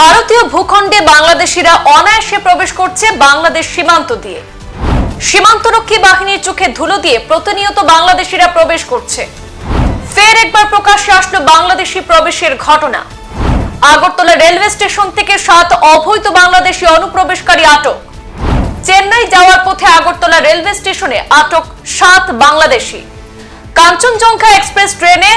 ভারতীয় ভূখণ্ডে বাংলাদেশিরা অনায়াসে প্রবেশ করছে বাংলাদেশ সীমান্ত দিয়ে। সীমান্তরক্ষী বাহিনীর চোখে ধুলো দিয়ে প্রতিনিয়ত বাংলাদেশিরা প্রবেশ করছে। ফের একবার প্রকাশ্যে আসলো বাংলাদেশি প্রবেশের ঘটনা। আগরতলা রেলওয়ে স্টেশন থেকে সাত অবৈধ বাংলাদেশি অনুপ্রবেশকারী আটক। চেন্নাই যাওয়ার পথে আগরতলা রেলওয়ে স্টেশনে আটক সাত বাংলাদেশি। কাঞ্চনজঙ্ঘা এক্সপ্রেস ট্রেনে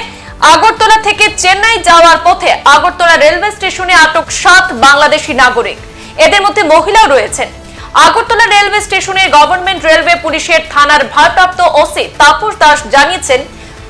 আগরতলা থেকে চেন্নাই যাওয়ার পথে আগরতলা রেলওয়ে স্টেশনে আটক সাত বাংলাদেশি নাগরিক। এদের মধ্যে মহিলাও রয়েছেন। আগরতলা রেলওয়ে স্টেশনে গভর্নমেন্ট রেলওয়ে পুলিশের থানার ভারপ্রাপ্ত ওসি তাপস দাস জানিয়েছেন,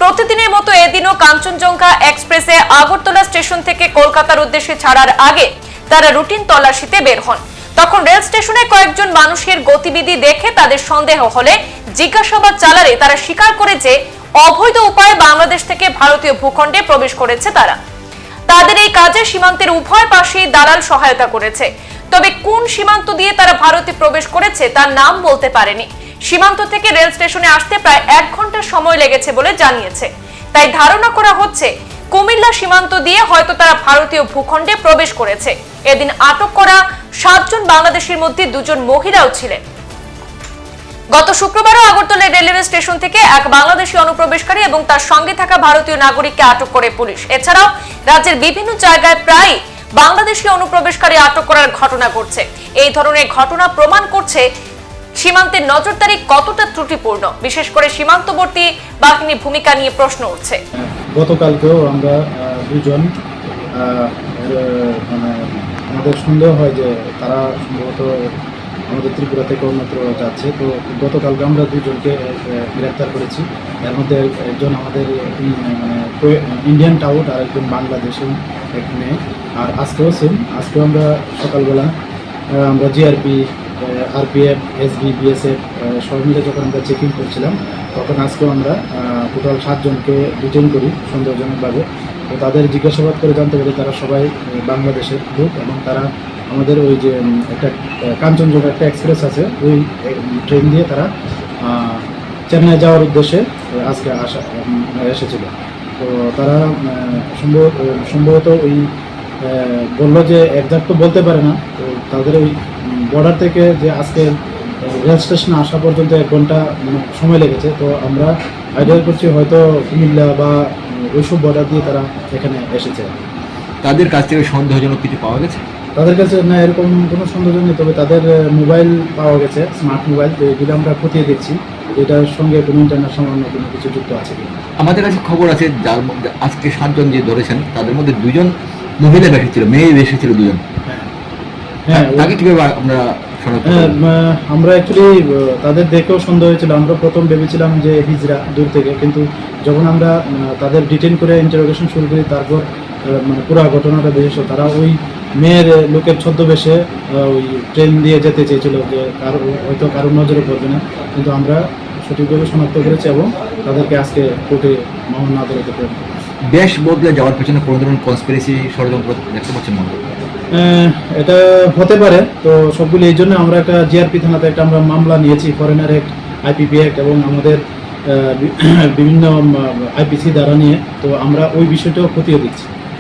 প্রতিদিনের মতো এদিনও কাঞ্চনজঙ্ঘা এক্সপ্রেসে আগরতলা স্টেশন থেকে কলকাতার উদ্দেশ্যে ছাড়ার আগে তারা রুটিন তল্লাশিতে বের হন। তখন রেল স্টেশনে কয়েকজন মানুষের গতিবিধি দেখে তাদের সন্দেহ হলে জিজ্ঞাসাবাদ চালালে তারা স্বীকার করে যে অবৈধ উপায়ে বাংলাদেশ থেকে ভারতীয় ভূখণ্ডে প্রবেশ করেছে তারা। তাদের এই কাজে সীমান্তের উভয় পাশেই দালাল সহায়তা করেছে। তবে কোন সীমান্ত দিয়ে তারা ভারতে প্রবেশ করেছে তার নাম বলতে পারেনি। সীমান্ত থেকে রেল স্টেশনে আসতে প্রায় এক ঘণ্টা সময় লেগেছে বলে জানিয়েছে। তাই ধারণা করা হচ্ছে, কুমিল্লা সীমান্ত দিয়ে হয়তো তারা ভারতীয় ভূখণ্ডে প্রবেশ করেছে। এদিন আটক করা সাতজন বাংলাদেশের মধ্যে দুজন মহিলাও ছিলেন। গত শুক্রবারও আগরতলা রেলওয়ে স্টেশন থেকে এক বাংলাদেশি অনুপ্রবেশকারী এবং তার সঙ্গে থাকা ভারতীয় নাগরিককে আটক করে পুলিশ। এছাড়াও রাজ্যের বিভিন্ন জায়গায় প্রায় বাংলাদেশি অনুপ্রবেশকারী আটক করার ঘটনা ঘটছে। এই ধরনের ঘটনা প্রমাণ করছে সীমান্তের নজরদারি কতটা ত্রুটিপূর্ণ। বিশেষ করে সীমান্তবর্তী বাহিনীর ভূমিকা নিয়ে প্রশ্ন উঠছে। গতকালকেও আমরা দুজন মানে আমাদের সন্দেহ হয় যে তারা সম্ভবত আমাদের ত্রিপুরা থেকে অন্যত্র যাচ্ছে। তো গতকালকে আমরা দুজনকে গ্রেপ্তার করেছি। এর মধ্যে একজন আমাদের মানে ইন্ডিয়ান টাউট আর একজন বাংলাদেশি এক মেয়ে। আর আজকেও সেম আজকেও আমরা সকালবেলা আমরা জিআরপি আরপিএফ এসবি বিএসএফ সবাই মিলে যখন আমরা চেকিং করছিলাম, তখন আজকেও আমরা টোটাল সাতজনকে ডিটেন করি সন্দেহজনকভাবে। তো তাদের জিজ্ঞাসাবাদ করে জানতে পারি তারা সবাই বাংলাদেশের লোক এবং তারা আমাদের ওই যে একটা কাঞ্চনজঙ্ঘা একটা এক্সপ্রেস আছে ওই ট্রেন দিয়ে তারা চেন্নাই যাওয়ার উদ্দেশ্যে আজকে আসা এসেছিল। তো তারা আহ, সম্ভব সম্ভবত ওই বলল যে একজাক্ট তো বলতে পারে না তো তাদের ওই বর্ডার থেকে যে আজকে রেল স্টেশনে আসা পর্যন্ত এক ঘণ্টা সময় লেগেছে। তো আমরা আইডিয়া করছি হয়তো কুমিল্লা বা ওইসব বর্ডার দিয়ে তারা এখানে এসেছে। তাদের কাছ থেকে সন্দেহজনক কিছু পাওয়া গেছে? তাদের কাছে না এরকম কোনো সন্দেহ নেই তবে তাদের মোবাইল পাওয়া গেছে স্মার্ট মোবাইল তো এগুলো আমরা খতিয়ে দেখছি এটার সঙ্গে কোনো ইন্টারন্যাশনাল অন্য কোনো কিছু যুক্ত আছে কিনা। আমাদের কাছে খবর আছে যার মধ্যে আজকে সাতজন যে ধরেছেন তাদের মধ্যে দুজন মহিলা বেশি ছিল মেয়ে বেশি ছিল দুজন। হ্যাঁ। হ্যাঁ তাকে কীভাবে আমরা হ্যাঁ, আমরা অ্যাকচুয়ালি তাদের দেখেও সন্দেহ হয়েছিল আমরা প্রথম ভেবেছিলাম যে হিজরা দূর থেকে কিন্তু যখন আমরা তাদের ডিটেন করে ইন্টারোগেশন শুরু করি তারপর মানে পুরো ঘটনাটা বেরিয়েছে তারা ওই মেয়ের লোকের ছদ্মবেশে ওই ট্রেন দিয়ে যেতে চেয়েছিল যে কারও হয়তো কারোর নজরে পড়বে না। কিন্তু আমরা সঠিকভাবে শনাক্ত করেছি এবং তাদেরকে আজকে কোর্টে মামলা আদালতে প্রেরণ দেশ বদলে যাওয়ার পেছনে কোনো ধরনের কনস্পিরেসি ষড়যন্ত্র দেখতে পাচ্ছেন মনে এটা হতে পারে। তো সবগুলি এই জন্য আমরা একটা জিআরপি থানাতে একটা আমরা মামলা নিয়েছি ফরেনার অ্যাক্ট আইপিপি অ্যাক্ট এবং আমাদের বিভিন্ন আইপিসি দ্বারা নিয়ে। তো আমরা ওই বিষয়টাও খতিয়ে দিচ্ছি